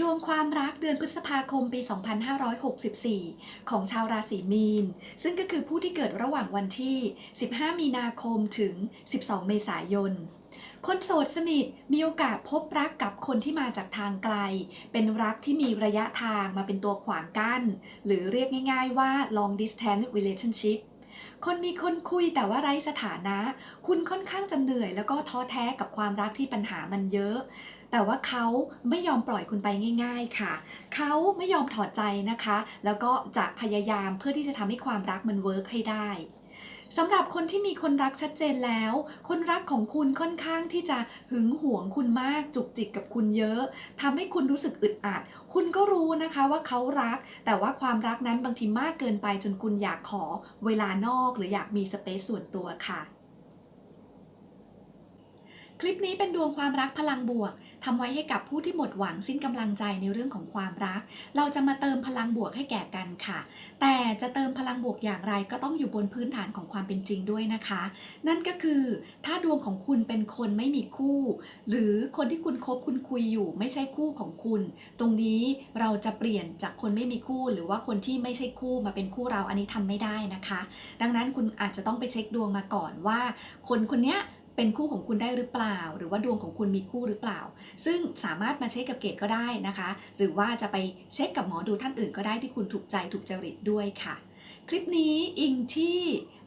ดวงความรักเดือนพฤษภาคมปี 2564 ของชาวราศีมีน ซึ่งก็คือผู้ที่เกิดระหว่างวันที่ 15 มีนาคมถึง 12 เมษายน คนโสดสนิทมีโอกาสพบรักกับคนที่มาจากทางไกล เป็นรักที่มีระยะทางมาเป็นตัวขวางกั้น หรือเรียกง่ายๆว่า long distance relationship คนมีคนคุยแต่ว่าไร้สถานะ คุณค่อนข้างจะเหนื่อยแล้วก็ท้อแท้กับความรักที่ปัญหามันเยอะ แต่ว่าเขาไม่ยอมปล่อยคุณไปง่าย ๆค่ะ เขาไม่ยอมถอดใจนะคะ แล้วก็จะพยายามเพื่อที่จะทำให้ความรักมันเวิร์กให้ได้ สำหรับคนที่มีคนรักชัดเจนแล้ว คนรักของคุณค่อนข้างที่จะหึงหวงคุณมากจุกจิกกับคุณเยอะทำให้คุณรู้สึกอึดอัด คุณก็รู้นะคะว่าเขารัก แต่ว่าความรักนั้นบางทีมากเกินไปจนคุณอยากขอเวลานอกหรืออยากมีสเปซส่วนตัวค่ะ คลิปนี้เป็นดวงความรักพลังบวกทำไว้ให้กับผู้ที่หมดหวังสิ้นกำลังใจในเรื่องของความรัก เราจะมาเติมพลังบวกให้แก่กันค่ะ แต่จะเติมพลังบวกอย่างไรก็ต้องอยู่บนพื้นฐานของความเป็นจริงด้วยนะคะ นั่นก็คือถ้าดวงของคุณเป็นคนไม่มีคู่ หรือคนที่คุณคบคุณคุยอยู่ไม่ใช่คู่ของคุณ ตรงนี้เราจะเปลี่ยนจากคนไม่มีคู่ หรือว่าคนที่ไม่ใช่คู่มาเป็นคู่เราอันนี้ทำไม่ได้นะคะ ดังนั้นคุณอาจจะต้องไปเช็คดวงมาก่อนว่า คนคนเนี้ย เป็นคู่ของคุณได้หรือเปล่า หรือว่าดวงของคุณมีคู่หรือเปล่า ซึ่งสามารถมาเช็คกับเกตก็ได้นะคะ หรือว่าจะไปเช็คกับหมอดูท่านอื่นก็ได้ที่คุณถูกใจถูกจริตด้วยค่ะ คลิปนี้อิงที่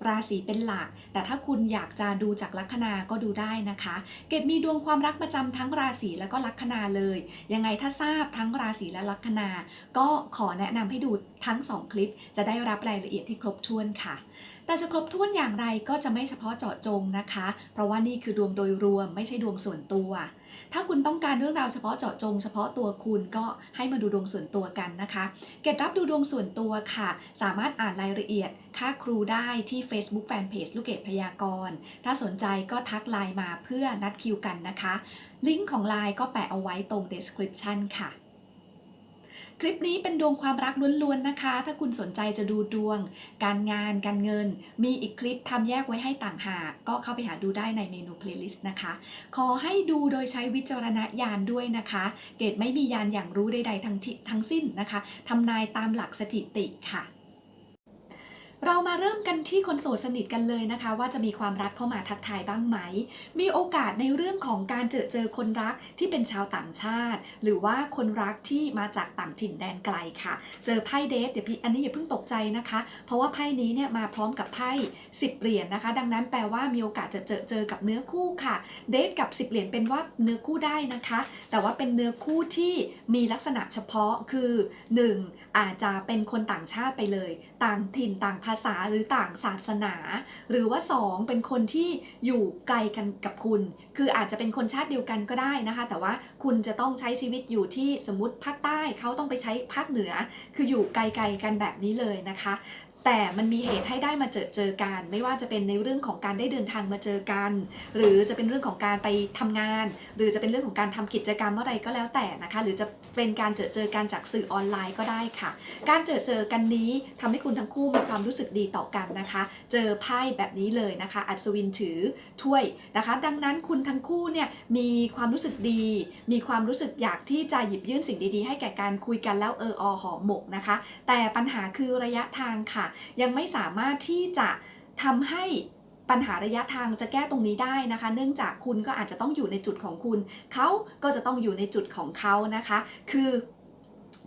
ราศีเป็นหลัก แต่ถ้าคุณอยากจะดูจากลัคนาก็ดูได้นะคะ เก็บมีดวงความรักประจำทั้งราศีแล้วก็ลัคนาเลย ยังไงถ้าทราบทั้งราศีและลัคนา ก็ขอแนะนำให้ดูทั้ง 2 คลิป จะได้รับรายละเอียดที่ครบถ้วนค่ะ แต่จะครบถ้วนอย่างไรก็จะไม่เฉพาะเจาะจงนะคะ เพราะว่านี่คือดวงโดยรวมไม่ใช่ดวงส่วนตัว ถ้าคุณต้องการเรื่องราวเฉพาะเจาะจงเฉพาะตัวคุณก็ให้มาดูดวงส่วนตัวกันนะคะ เกดรับดูดวงส่วนตัวค่ะ สามารถอ่านรายละเอียด ค่าครูได้ที่ Facebook Fanpage ลูกเกดพยากรณ์ ถ้าสนใจก็ทักไลน์มาเพื่อนัดคิวกันนะคะ ลิงก์ของไลน์ก็แปะเอาไว้ตรง description ค่ะ คลิปนี้เป็นดวงความรักล้วนๆนะคะ ถ้าคุณสนใจจะดูดวง การงาน การเงิน มีอีกคลิปทำแยกไว้ให้ต่างหาก ก็เข้าไปหาดูได้ในเมนู playlist นะคะ ขอให้ดูโดยใช้วิจารณญาณด้วยนะคะ เกดไม่มียานอย่างรู้ใดๆทั้งทั้งสิ้นนะคะทำนายตามหลักสถิติค่ะ เรามาเริ่มกันที่คนโสดสนิทกันเลยนะคะ ว่าจะมีความรักเข้ามาทักทายบ้างไหม มีโอกาสในเรื่องของการเจอเจอคนรักที่เป็นชาวต่างชาติ หรือว่าคนรักที่มาจากต่างถิ่นแดนไกลค่ะ เจอไพ่เดทเดี๋ยวพี่อันนี้อย่าเพิ่งตกใจนะคะ เพราะว่าไพ่นี้เนี่ยมาพร้อมกับไพ่10เหรียญนะคะ ดังนั้นแปลว่ามีโอกาสจะเจอเจอกับเนื้อคู่ค่ะ เดทกับ10เหรียญเป็นว่าเนื้อคู่ได้นะคะ แต่ว่าเป็นเนื้อคู่ที่มีลักษณะเฉพาะคือ 1. อาจจะเป็นคนต่างชาติไปเลย ต่างถิ่นต่างภาษาหรือต่างศาสนา หรือว่า 2 เป็นคนที่อยู่ไกลกันกับคุณ คืออาจจะเป็นคนชาติเดียวกันก็ได้นะคะ แต่ว่าคุณจะต้องใช้ชีวิตอยู่ที่สมมติภาคใต้เขาต้องไปใช้ภาคเหนือ คืออยู่ไกลๆกันแบบนี้เลยนะคะ แต่มันมีเหตุให้ได้มาเจอเจอกัน ไม่ว่าจะเป็นในเรื่องของการได้เดินทางมาเจอกัน หรือจะเป็นเรื่องของการไปทำงาน หรือจะเป็นเรื่องของการทำกิจกรรมอะไรก็แล้วแต่นะคะ หรือจะเป็นการเจอเจอกันจากสื่อออนไลน์ก็ได้ค่ะ การเจอเจอกันนี้ทำให้คุณทั้งคู่มีความรู้สึกดีต่อกันนะคะ เจอไพ่แบบนี้เลยนะคะ อัศวินถือถ้วยนะคะ ดังนั้นคุณทั้งคู่เนี่ยมีความรู้สึกดี มีความรู้สึกอยากที่จะหยิบยื่นสิ่งดีๆ ให้แก่การคุยกันแล้วเอออหอมหมกนะคะ แต่ปัญหาคือระยะทางค่ะยังไม่สามารถที่จะทำให้ปัญหาระยะทางจะแก้ตรงนี้ได้นะคะ เนื่องจากคุณก็อาจจะต้องอยู่ในจุดของคุณ เขาก็จะต้องอยู่ในจุดของเขานะคะ คือ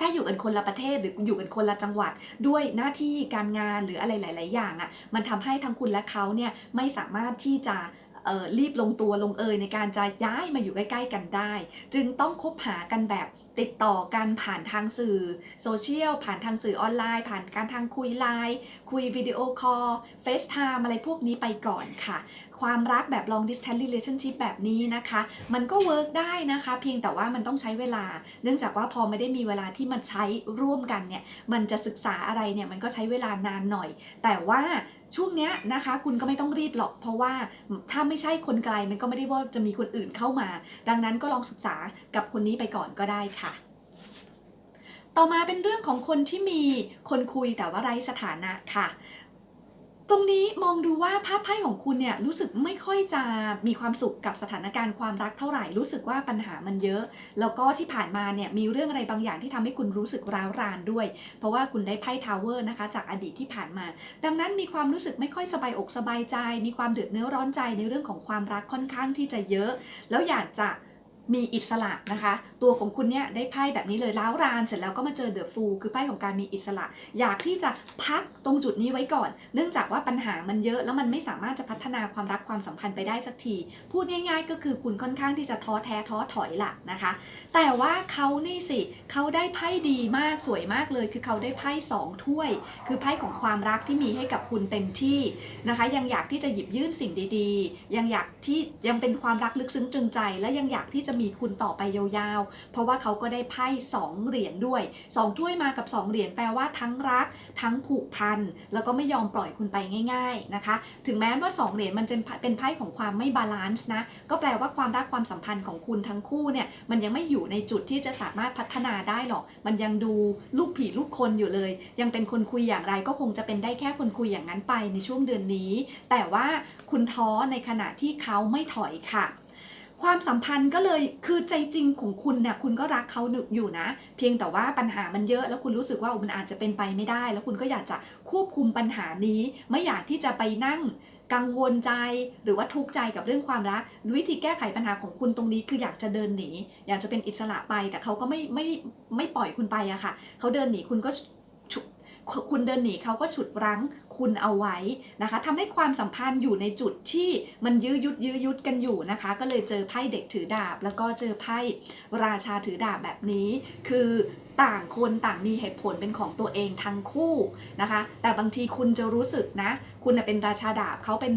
ถ้าอยู่กันคนละประเทศหรืออยู่กันคนละจังหวัด ด้วยหน้าที่การงานหรืออะไรหลาย ๆ อย่างอะ่ะมันทำให้ทั้งคุณและเขาเนี่ยไม่สามารถที่จะรีบลงตัวลงเอยในการจะย้ายมาอยู่ใกล้ ๆ กันได้ จึงต้องคบหากันแบบ ติดต่อกันผ่านทางสื่อโซเชียล ผ่านทางสื่อออนไลน์ ผ่านการทางคุยไลน์คุยวิดีโอคอลเฟซไทม์อะไรพวกนี้ไปก่อนค่ะ ความรักแบบ long distance relationship แบบนี้นะคะ มันก็เวิร์กได้นะคะ เพียงแต่ว่ามันต้องใช้เวลา เนื่องจากว่าพอไม่ได้มีเวลาที่มันใช้ร่วมกันเนี่ย มันจะศึกษาอะไรเนี่ยมันก็ใช้เวลานานหน่อย แต่ว่าช่วงเนี้ยนะคะ คุณก็ไม่ต้องรีบหรอก เพราะว่าถ้าไม่ใช่คนไกลมันก็ไม่ได้ว่าจะมีคนอื่นเข้ามา ดังนั้นก็ลองศึกษากับคนนี้ไปก่อนก็ได้ค่ะ ต่อมาเป็นเรื่องของคนที่มีคนคุยแต่ว่าไร้สถานะค่ะ รงนี้มองดูว่าภาพไพ่ของคุณเนี่ยรู้สึกไม่ค่อยจะมีความสุขกับสถานการณ์ความรักเท่าไหร่รู้สึกว่าปัญหามันเยอะ แล้วก็ที่ผ่านมาเนี่ยมีเรื่องอะไรบางอย่างที่ทำให้คุณรู้สึกร้าวรานด้วย เพราะว่าคุณได้ไพ่ทาวเวอร์นะคะ จากอดีตที่ผ่านมา ดังนั้นมีความรู้สึกไม่ค่อยสบายอกสบายใจ มีความเดือดเนื้อร้อนใจในเรื่องของความรักค่อนข้างที่จะเยอะ แล้วอยากจะ มีอิสระนะคะ ตัวของคุณเนี่ยได้ไพ่แบบนี้เลยล้าวรานเสร็จแล้วก็มาเจอเดอะฟูคือไพ่ของการมีอิสระ อยากที่จะพักตรงจุดนี้ไว้ก่อน เนื่องจากว่าปัญหามันเยอะแล้วมันไม่สามารถจะพัฒนาความรักความสัมพันธ์ไปได้สักที พูดง่าย ๆ ก็คือคุณค่อนข้างที่จะท้อแท้ท้อถอยละนะคะ แต่ว่าเขานี่สิเขาได้ไพ่ดีมากสวยมากเลย คือเขาได้ไพ่สองถ้วย คือไพ่ของความรักที่มีให้กับคุณเต็มที่นะคะ ยังอยากที่จะหยิบยื่นสิ่งดี ๆ ยังอยากที่ยังเป็นความรักลึกซึ้งตรึงใจ และยังอยากที่จะมีคุณต่อไปยาวๆ เพราะว่าเขาก็ได้ไพ่สองเหรียญด้วยสองถ้วยมากับสองเหรียญแปลว่าทั้งรัก ทั้งผูกพัน แล้วก็ไม่ยอมปล่อยคุณไปง่าย ๆนะคะ ถึงแม้ว่าสองเหรียญมันจะเป็นไพ่ของความไม่บาลานซ์นะ ก็แปลว่าความรักความสัมพันธ์ของคุณทั้งคู่เนี่ยมันยังไม่อยู่ในจุดที่จะสามารถพัฒนาได้หรอก มันยังดูลูกผีลูกคนอยู่เลย ยังเป็นคนคุยอย่างไรก็คงจะเป็นได้แค่คนคุยอย่างนั้นไปในช่วงเดือนนี้ แต่ว่าคุณท้อในขณะที่เขาไม่ถอยค่ะ ความสัมพันธ์ก็เลยคือใจจริงของคุณเนี่ยคุณก็รักเขาอยู่นะ เพียงแต่ว่าปัญหามันเยอะแล้วคุณรู้สึกว่ามันอาจจะเป็นไปไม่ได้ แล้วคุณก็อยากจะควบคุมปัญหานี้ ไม่อยากที่จะไปนั่งกังวลใจหรือว่าทุกข์ใจกับเรื่องความรัก วิธีแก้ไขปัญหาของคุณตรงนี้คืออยากจะเดินหนี อยากจะเป็นอิสระไปแต่เขาก็ไม่ไม่ไม่ปล่อยคุณไปอะค่ะเขาเดินหนีคุณก็ คุณเดินหนีเขาก็ฉุดรั้งคุณเอาไว้นะคะทำให้ความสัมพันธ์อยู่ในจุดที่มันยื้อยุดยื้อยุดกันอยู่นะคะ ก็เลยเจอไพ่เด็กถือดาบ แล้วก็เจอไพ่ราชาถือดาบแบบนี้ คือต่างคนต่างมีเหตุผลเป็นของตัวเองทั้งคู่นะคะ แต่บางทีคุณจะรู้สึกนะ คุณเป็นราชาดาบเขาเป็น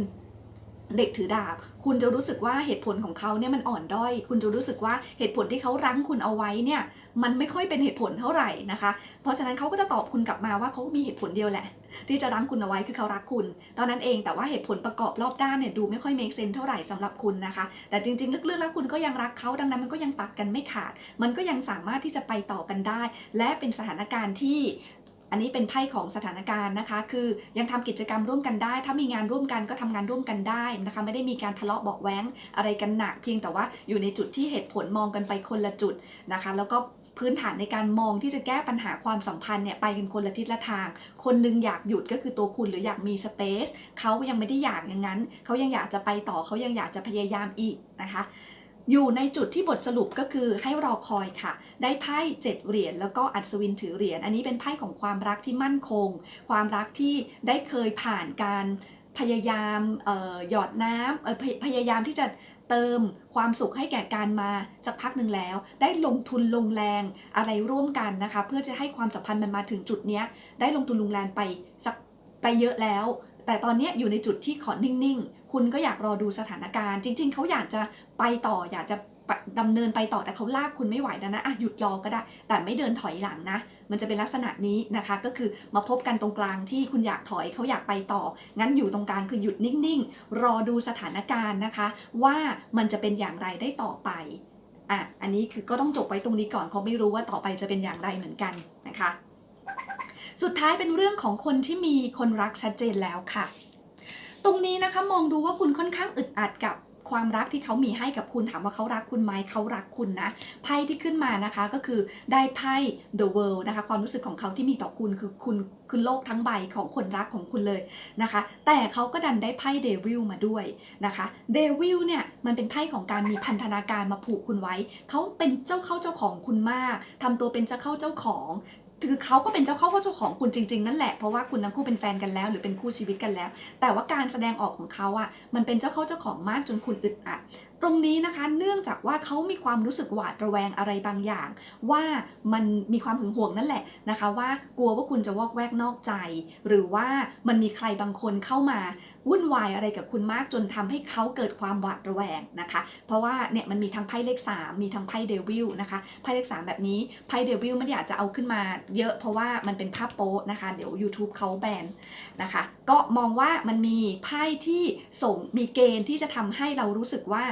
เด็กถือดาบ คุณจะรู้สึกว่าเหตุผลของเขาเนี่ยมันอ่อนด้อย คุณจะรู้สึกว่าเหตุผลที่เขารั้งคุณเอาไว้เนี่ย มันไม่ค่อยเป็นเหตุผลเท่าไหร่นะคะ เพราะฉะนั้นเขาก็จะตอบคุณกลับมาว่าเขามีเหตุผลเดียวแหละ ที่จะรั้งคุณเอาไว้คือเขารักคุณ ตอนนั้นเองแต่ว่าเหตุผลประกอบรอบด้านเนี่ยดูไม่ค่อย make sense เท่าไหร่สำหรับคุณนะคะ แต่จริง ๆ ลึกๆแล้วคุณก็ยังรักเขาดังนั้นมันก็ยังตัดกันไม่ขาด มันก็ยังสามารถที่จะไปต่อกันได้ และเป็นสถานการณ์ที่ อันนี้เป็นไพ่ของสถานการณ์นะคะ คือยังทำกิจกรรมร่วมกันได้ ถ้ามีงานร่วมกันก็ทำงานร่วมกันได้นะคะ ไม่ได้มีการทะเลาะเบาะแว้งอะไรกันหนัก เพียงแต่ว่าอยู่ในจุดที่เหตุผลมองกันไปคนละจุดนะคะ แล้วก็พื้นฐานในการมองที่จะแก้ปัญหาความสัมพันธ์เนี่ยไปกันคนละทิศละทาง คนหนึงอยากหยุดก็คือตัวคุณหรืออยากมีสเปซเขายังไม่ได้อยากอย่างนั้น เขายังอยากจะไปต่อเขายังอยากจะพยายามอีกนะคะ อยู่ในจุดที่บทสรุปก็คือให้รอคอยค่ะ ได้ไพ่เจ็ดเหรียญแล้วก็อัศวินถือเหรียญอันนี้เป็นไพ่ของความรักที่มั่นคง ความรักที่ได้เคยผ่านการพยายามหยอดน้ำพยพยายามที่จะเติมความสุขให้แก่การมาสักพักหนึ่งแล้ว ได้ลงทุนลงแรงอะไรร่วมกันนะคะ เพื่อจะให้ความสัมพันธ์มันมาถึงจุดนี้ได้ลงทุนลงแรงไปสักไปเยอะแล้ว แต่ตอนนี้อยู่ในจุดที่ขอนิ่งๆ คุณก็อยากรอดูสถานการณ์ จริง ๆ เขาอยากจะไปต่ออยากจะไปดำเนินไปต่อแต่เขาลากคุณไม่ไหวดังนั้นอะหยุดรอก็ได้ แต่ไม่เดินถอยหลังนะ มันจะเป็นลักษณะนี้นะคะ ก็คือมาพบกันตรงกลางที่คุณอยากถอยเขาอยากไปต่อ งั้นอยู่ตรงกลางคือหยุดนิ่งๆ รอดูสถานการณ์นะคะ ว่ามันจะเป็นอย่างไรได้ต่อไปอะอันนี้คือก็ต้องจบไว้ตรงนี้ก่อนเขาไม่รู้ว่าต่อไปจะเป็นอย่างไรเหมือนกันนะคะ สุดท้ายเป็นเรื่องของคนที่มีคนรักชัดเจนแล้วค่ะ ตรงนี้นะคะมองดูว่าคุณค่อนข้างอึดอัดกับความรักที่เขามีให้กับคุณถามว่าเขารักคุณไหมเขารักคุณนะไพ่ที่ขึ้นมานะคะก็คือได้ไพ่ the world นะคะ ความรู้สึกของเขาที่มีต่อคุณคือคุณคือโลกทั้งใบของคนรักของคุณเลยนะคะ แต่เขาก็ดันได้ไพ่เดวิลมาด้วยนะคะเดวิลเนี่ยมันเป็นไพ่ของการมีพันธนาการมาผูกคุณไว้ เขาเป็นเจ้าเข้าเจ้าของคุณมากทำตัวเป็นเจ้าเข้าเจ้าของ คือเขาก็เป็นเจ้าเข้าเจ้าของคุณจริง ๆ นั่นแหละ เพราะว่าคุณทั้งคู่เป็นแฟนกันแล้ว หรือเป็นคู่ชีวิตกันแล้ว แต่ว่าการแสดงออกของเขาอะมันเป็นเจ้าเข้าเจ้าของมากจนคุณอึดอัด ตรงนี้นะคะ เนื่องจากว่าเขามีความรู้สึกหวาดระแวงอะไรบางอย่าง ว่ามันมีความหึงหวงนั่นแหละนะคะ ว่ากลัวว่าคุณจะวอกแวกนอกใจ หรือว่ามันมีใครบางคนเข้ามาวุ่นวายอะไรกับคุณมากจนทำให้เขาเกิดความหวาดระแวงนะคะ เพราะว่าเนี่ยมันมีทั้งไพ่เลข 3 มีทั้งไพ่เดวิลนะคะไพ่เลข 3 แบบนี้ไพ่เดวิลไม่ได้อยากจะเอาขึ้นมาเยอะเพราะว่ามันเป็นภาพโป๊นะคะ เดี๋ยว YouTube เขาแบนนะคะ ก็มองว่ามันมีไพ่ที่ส่งมีเกณฑ์ที่จะทำให้เรารู้สึกว่า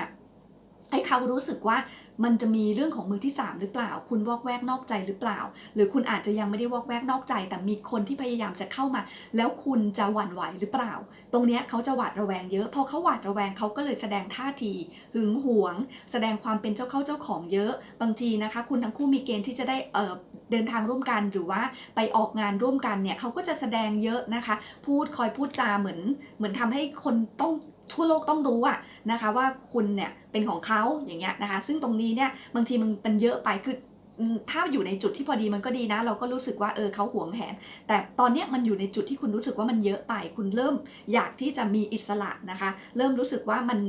ให้เขารู้สึกว่ามันจะมีเรื่องของมือที่ 3 หรือเปล่า คุณวอกแวกนอกใจหรือเปล่า หรือคุณอาจจะยังไม่ได้วอกแวกนอกใจ แต่มีคนที่พยายามจะเข้ามา แล้วคุณจะหวั่นไหวหรือเปล่า ตรงนี้เขาจะหวาดระแวงเยอะพอเขาหวาดระแวงเขาก็เลยแสดงท่าที หึงหวง แสดงความเป็นเจ้าเข้าเจ้าของเยอะ บางทีนะคะ คุณทั้งคู่มีเกณฑ์ที่จะได้เอ่อเดินทางร่วมกันหรือว่าไปออกงานร่วมกันเนี่ยเขาก็จะแสดงเยอะนะคะ พูดคอยพูดจาเหมือนเหมือนทำให้คนต้อง ทั่วโลกต้องรู้อะนะคะว่าคุณเนี่ยเป็นของเขาอย่างเงี้ยนะคะ ซึ่งตรงนี้เนี่ยบางทีมันเป็นเยอะไปคือถ้าอยู่ในจุดที่พอดีมันก็ดีนะ เราก็รู้สึกว่าเออเขาหวงแหน แต่ตอนเนี้ยมันอยู่ในจุดที่คุณรู้สึกว่ามันเยอะไป คุณเริ่มอยากที่จะมีอิสระนะคะ เริ่มรู้สึกว่ามัน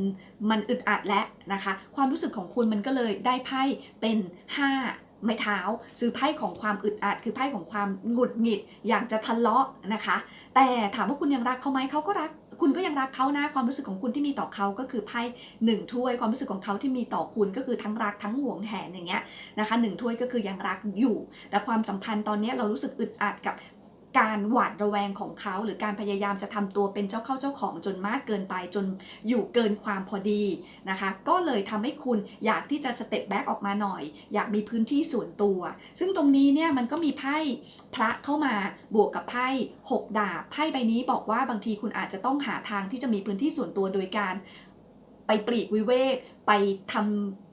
มันอึดอัดแล้วนะคะ ความรู้สึกของคุณมันก็เลยได้ไพ่เป็น 5ไม้เท้าซื้อไพ่ของความอึดอัด คือไพ่ของความหงุดหงิด อยากจะทะเลาะนะคะ แต่ถามว่าคุณยังรักเขาไหมเขาก็รัก คุณก็ยังรักเขานะความรู้สึกของคุณที่มีต่อเขาก็คือไพ่หนึ่งถ้วยความรู้สึกของเขาที่มีต่อคุณก็คือทั้งรักทั้งห่วงแหนอย่างเงี้ยนะคะหนึ่งถ้วยก็คือยังรักอยู่ แต่ความสัมพันธ์ตอนนี้เรารู้สึกอึดอัดกับ การหวาดระแวงของเขา หรือการพยายามจะทำตัวเป็นเจ้าเข้าเจ้าของจนมากเกินไปจนอยู่เกินความพอดีนะคะ ก็เลยทำให้คุณอยากที่จะสเต็ปแบ็กออกมาหน่อย อยากมีพื้นที่ส่วนตัว ซึ่งตรงนี้เนี่ยมันก็มีไพ่พระเข้ามาบวกกับไพ่หกดาบไพ่ใบนี้บอกว่าบางทีคุณอาจจะต้องหาทางที่จะมีพื้นที่ส่วนตัวโดยการไปปลีกวิเวก ไปทำ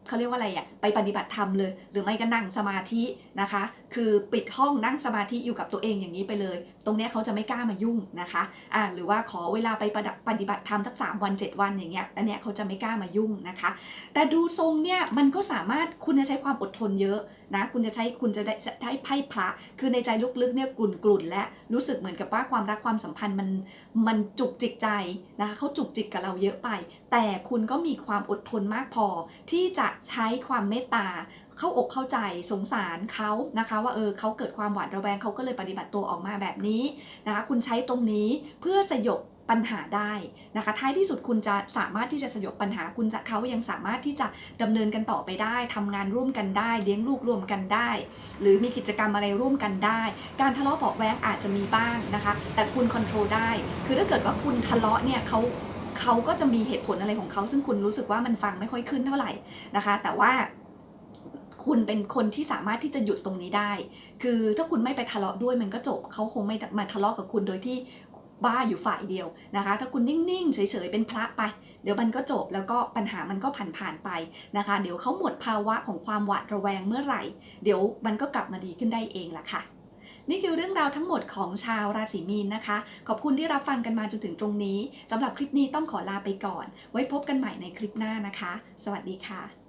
เขาเรียกว่าอะไรอะไปปฏิบัติธรรมเลย หรือไม่ก็นั่งสมาธินะคะ คือปิดห้องนั่งสมาธิอยู่กับตัวเองอย่างนี้ไปเลย ตรงเนี้ยเขาจะไม่กล้ามายุ่งนะคะอ่าหรือว่าขอเวลาไปปฏิบัติธรรมสักสามวัน7วันอย่างเงี้ยอันเนี้ยเขาจะไม่กล้ามายุ่งนะคะ แต่ดูทรงเนี่ยมันก็สามารถคุณจะใช้ความอดทนเยอะนะคุณจะใช้คุณจะได้ใช้ไพ่พระ คือในใจลึกๆเนี่ยกลุ่นๆและรู้สึกเหมือนกับว่าความรักความสัมพันธ์มันมันจุกจิกใจนะคะเขาจุกจิกกับเราเยอะไป แต่คุณก็มีความอดทนมากพอที่จะใช้ความเมตตาเข้าอกเข้าใจสงสารเขานะคะว่าเออเขาเกิดความหวาดระแวงเขาก็เลยปฏิบัติตัวออกมาแบบนี้นะคะคุณใช้ตรงนี้เพื่อสยบปัญหาได้นะคะท้ายที่สุดคุณจะสามารถที่จะสยบปัญหาคุณเขายังสามารถที่จะดำเนินกันต่อไปได้ทำงานร่วมกันได้ เลี้ยงลูกร่วมกันได้ หรือมีกิจกรรมอะไรร่วมกันได้ การทะเลาะเบาแวงอาจจะมีบ้างนะคะ แต่คุณควบคุมได้ คือถ้าเกิดว่าคุณทะเลาะเนี่ยเขา เขาก็จะมีเหตุผลอะไรของเขาซึ่งคุณรู้สึกว่ามันฟังไม่ค่อยขึ้นเท่าไหร่นะคะ แต่ว่าคุณเป็นคนที่สามารถที่จะหยุดตรงนี้ได้ คือถ้าคุณไม่ไปทะเลาะด้วยมันก็จบ เขาคงไม่มาทะเลาะกับคุณโดยที่บ้าอยู่ฝ่ายเดียวนะคะ ถ้าคุณนิ่งๆ เฉยๆ เป็นพระไป เดี๋ยวมันก็จบแล้วก็ปัญหามันก็ผ่านๆไปนะคะ เดี๋ยวเขาหมดภาวะของความหวาดระแวงเมื่อไหร่ เดี๋ยวมันก็กลับมาดีขึ้นได้เองล่ะค่ะ นี่คือเรื่องราวทั้งหมดของชาวราศีมีนนะคะ ขอบคุณที่รับฟังกันมาจนถึงตรงนี้สำหรับคลิปนี้ต้องขอลาไปก่อน ไว้พบกันใหม่ในคลิปหน้านะคะ สวัสดีค่ะ